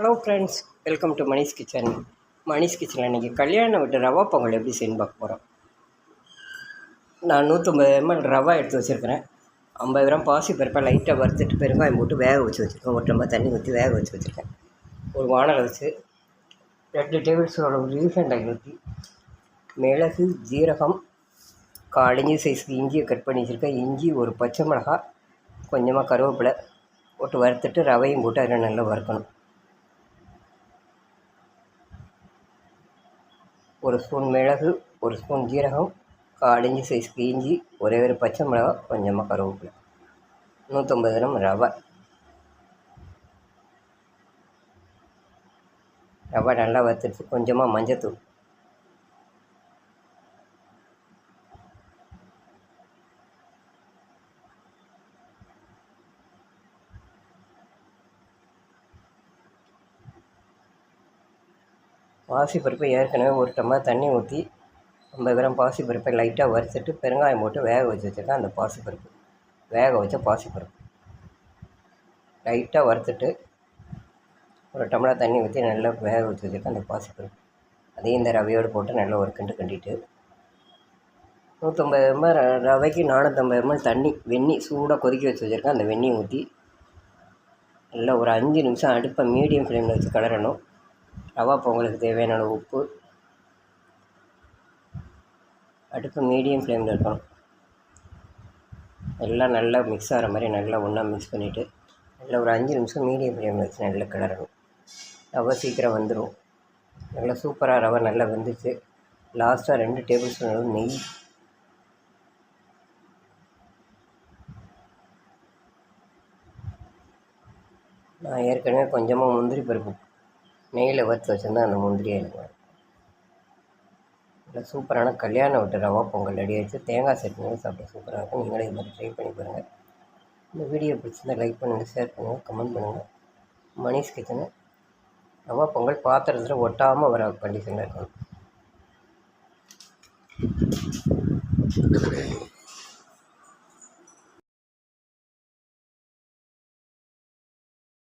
Hello friends welcome to Manish kitchen Manish கிச்சனில் இன்றைக்கி கல்யாணம் விட்டு ரவா பொங்கல் எப்படி செய்யணும் பார்க்க போகிறோம் நான் நூற்றம்பது எம்எல் ரவா எடுத்து வச்சுருக்கிறேன். ஐம்பது கிராம் பாசி பருப்பை லைட்டாக வறுத்துட்டு பெருங்காயம் போட்டு வேக வச்சு வச்சுருக்கேன். ஒரு டம்ளர் தண்ணி ஊற்றி வேக வச்சு வச்சுருக்கேன். ஒரு வானலை வச்சு ரெண்டு டேபிள் ஸ்பூனோட ரீஃபைண்ட் ஆகி ஊற்றி மிளகு ஜீரகம் காலிஞ்சி சைஸுக்கு இஞ்சியை கட் பண்ணி வச்சுருக்கேன். இஞ்சி ஒரு பச்சை மிளகாய் கொஞ்சமாக கருவேப்பிலை போட்டு வறுத்துட்டு ரவையும் போட்டு அதில் நல்லா வறுக்கணும். ஒரு ஸ்பூன் மிளகு ஒரு ஸ்பூன் ஜீரகம் காலிஞ்சி சைஸ்க்கு இஞ்சி ஒரே ஒரு பச்சை மிளகா கொஞ்சமாக கருவேப்பிலை. நூற்றம்பது கிராம் ரவை. ரவை நல்லா வறுத்துட்டு கொஞ்சமாக மஞ்சத்தூள். பாசிப்பருப்பை ஏற்கனவே ஒரு டம்ளர் தண்ணி ஊற்றி ஐம்பது கிராம் பாசிப்பருப்பை லைட்டாக வறுத்துட்டு பெருங்காயம் போட்டு வேக வச்சு வச்சுருக்கேன் அந்த பாசிப்பருப்பு. வேக வச்ச பாசிப்பருப்பு. லைட்டாக வறுத்துட்டு ஒரு டம்ளர் தண்ணி ஊற்றி நல்லா வேக வச்சு வச்சுருக்கேன் அந்த பாசிப்பருப்பு. அதையும் இந்த ரவையோடு போட்டு நல்லா ஒரு கிண்டு கிண்டிட்டு நூற்றம்பது எம்எல் ரவைக்கு நானூற்றம்பது எம்எல் தண்ணி வெந்நி சூடாக கொதிக்க வச்சு வச்சுருக்கேன். அந்த வெந்நி ஊற்றி நல்லா ஒரு அஞ்சு நிமிஷம் அடுப்பை மீடியம் ஃப்ளேமில் வச்சு கிளறணும் ரவா பொங்கலுக்கு தேவையான உப்பு. அடுப்பு மீடியம் ஃப்ளேமில் இருக்கணும். எல்லாம் நல்லா மிக்ஸ் ஆகிற மாதிரி நல்லா ஒன்றா மிக்ஸ் பண்ணிவிட்டு நல்லா ஒரு அஞ்சு நிமிஷம் மீடியம் ஃப்ளேமில் வச்சு நல்லா கிளறணும். ரவை சீக்கிரம் வந்துடும் நல்லா சூப்பராக ரவை நல்லா வெந்துச்சு. லாஸ்ட்டாக ரெண்டு டேபிள் ஸ்பூன் அளவு நெய். நான் ஏற்கனவே கொஞ்சமாக முந்திரி பருப்பு நெய்யில் வறுத்து வச்சுருந்தா அந்த முந்திரி எனக்கு நல்லா சூப்பரான கல்யாணம் விட்டு ரவா பொங்கல் ரெடி ஆகிடுச்சு தேங்காய் சட்னி சாப்பிட சூப்பராக இருக்கும். நீங்களே இது மாதிரி ட்ரை பண்ணி பாருங்கள் இந்த வீடியோ பிடிச்சிருந்தா லைக் பண்ணுங்கள் ஷேர் பண்ணுங்கள் கமெண்ட் பண்ணுங்கள் மணிஷ் கிச்சனு. ரவா பொங்கல் பாத்திரத்தில் ஒட்டாமல் வர கண்டிஷனில் இருக்கணும்